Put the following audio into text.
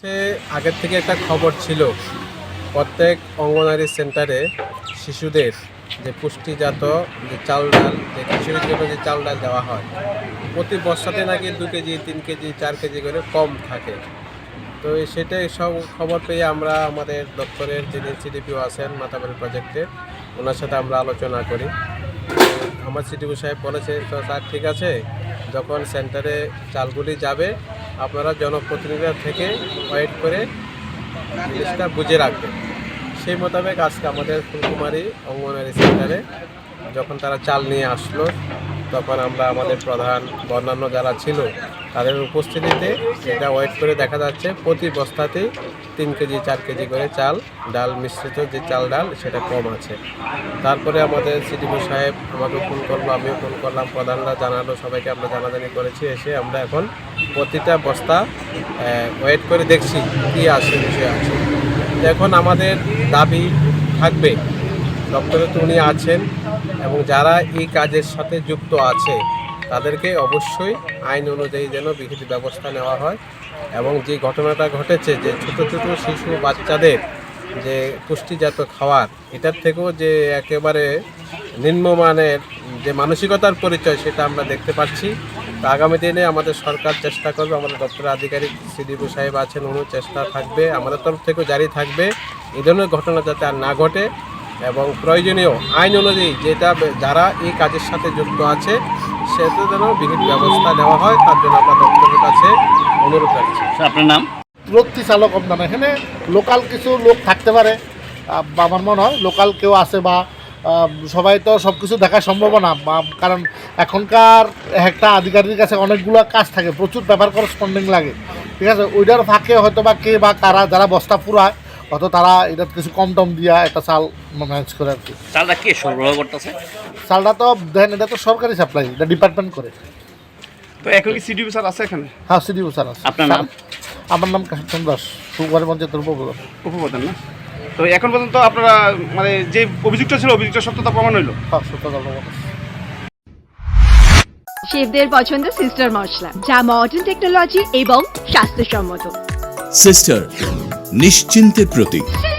সে আগের থেকে একটা খবর ছিল, প্রত্যেক অঙ্গনারী সেন্টারে শিশুদের যে পুষ্টিজাত যে চাল ডাল, যে খিচুড়ির জন্য যে চাল ডাল দেওয়া হয়, প্রতি বর্ষাতে নাকি দু কেজি, তিন কেজি, চার কেজি করে কম থাকে। তো সেটাই সব খবর পেয়ে আমরা আমাদের দপ্তরের যিনি সিডিপিও আছেন, মাতাবাড়ি প্রজেক্টে ওনার সাথে আমরা আলোচনা করি। আমার সিডিপিও সাহেব বলেছে, তো স্যার, ঠিক আছে, যখন সেন্টারে চালগুলি যাবে আপনারা জনপ্রতিনিধিরা থেকে ওয়েট করে জিনিসটা বুঝে রাখবেন। সেই মোতাবেক আজকে আমাদের ফুলকুমারী অঙ্গনারী সেন্টারে যখন তারা চাল নিয়ে আসলো, তখন আমরা আমাদের প্রধান, বন্যান্য যারা ছিল, তাদের উপস্থিতিতে এটা ওয়েট করে দেখা যাচ্ছে, প্রতি বস্তাতেই তিন কেজি, চার কেজি করে চাল, ডাল মিশ্রিত যে চাল ডাল, সেটা কম আছে। তারপরে আমাদের সিডিপি সাহেব আমাকে ফোন করল, আমিও ফোন করলাম, প্রধানরা জানালো, সবাইকে আমরা জানাজানি করেছি, এসে আমরা এখন প্রতিটা বস্তা ওয়েট করে দেখছি কী আসে, বিষয় আছে। এখন আমাদের দাবি থাকবে দপ্তরে তো উনি আছেন, এবং যারা এই কাজের সাথে যুক্ত আছে তাদেরকে অবশ্যই আইন অনুযায়ী যেন বিহিত ব্যবস্থা নেওয়া হয় এবং যে ঘটনাটা ঘটেছে, যে ছোট ছোট শিশু বাচ্চাদের যে পুষ্টিজাত খাওয়ার এটার থেকেও যে একেবারে নিম্নমানের যে মানসিকতার পরিচয় সেটা আমরা দেখতে পাচ্ছি। আগামী দিনে আমাদের সরকার চেষ্টা করবে, আমাদের দপ্তরের আধিকারিক সিডিপি সাহেব আছেন, উনিও চেষ্টা থাকবে, আমাদের তরফ থেকেও জারি থাকবে। এই ধরনের ঘটনা যাতে আর না ঘটে প্রয়োজনীয় আইন অনুযায়ী যেটা যারা এই কাজের সাথে যুক্ত আছে সেটা যেন বিহিত ব্যবস্থা নেওয়া হয় তার জন্য আমরা দপ্তরের কাছে অনুরোধ রাখছি। আপনার নাম? রত্তি চালক দাম এখানে লোকাল কিছু লোক থাকতে পারে। আমার মনে হয় লোকাল কেউ আছে বা সবাই তো সব কিছু দেখা সম্ভব না বা- কারণ এখনকার একটা আধিকারিকের কাছে অনেকগুলো কাজ থাকে প্রচুর পেপার করসপন্ডিং লাগে। ঠিক আছে? ওইটার ফাঁকে হয়তো বা কে বা কারা যারা বস্তা পুরায় হয়তো তারা এটা কিছু কম টম দিয়া একটা চাল ম্যানেজ করে আর কি। চালটা কে সরবরাহ করতেছে? চালটা তো দেন এটা তো সরকারি সাপ্লাই এটা ডিপার্টমেন্ট করে। তো এখন কি সিডিপি স্যার আছে এখানে? হ্যাঁ সিডিও স্যার আছে। আপনার নাম? আমার নাম কাশিম দাস সুগার পঞ্চায়েতের উপপ্রধান। উপপ্রধান না? তো এখন পর্যন্ত আপনারা মানে যে অভিযুক্ত ছিল অভিযুক্ত সত্যতা প্রমাণ হইল? হ্যাঁ সত্যতা প্রমাণ আছে। শেফদের পছন্দ সিস্টার মশলা যা মডার্ন টেকনোলজি এবং স্বাস্থ্যসম্মত। সিস্টার নিশ্চিন্তের প্রতীক।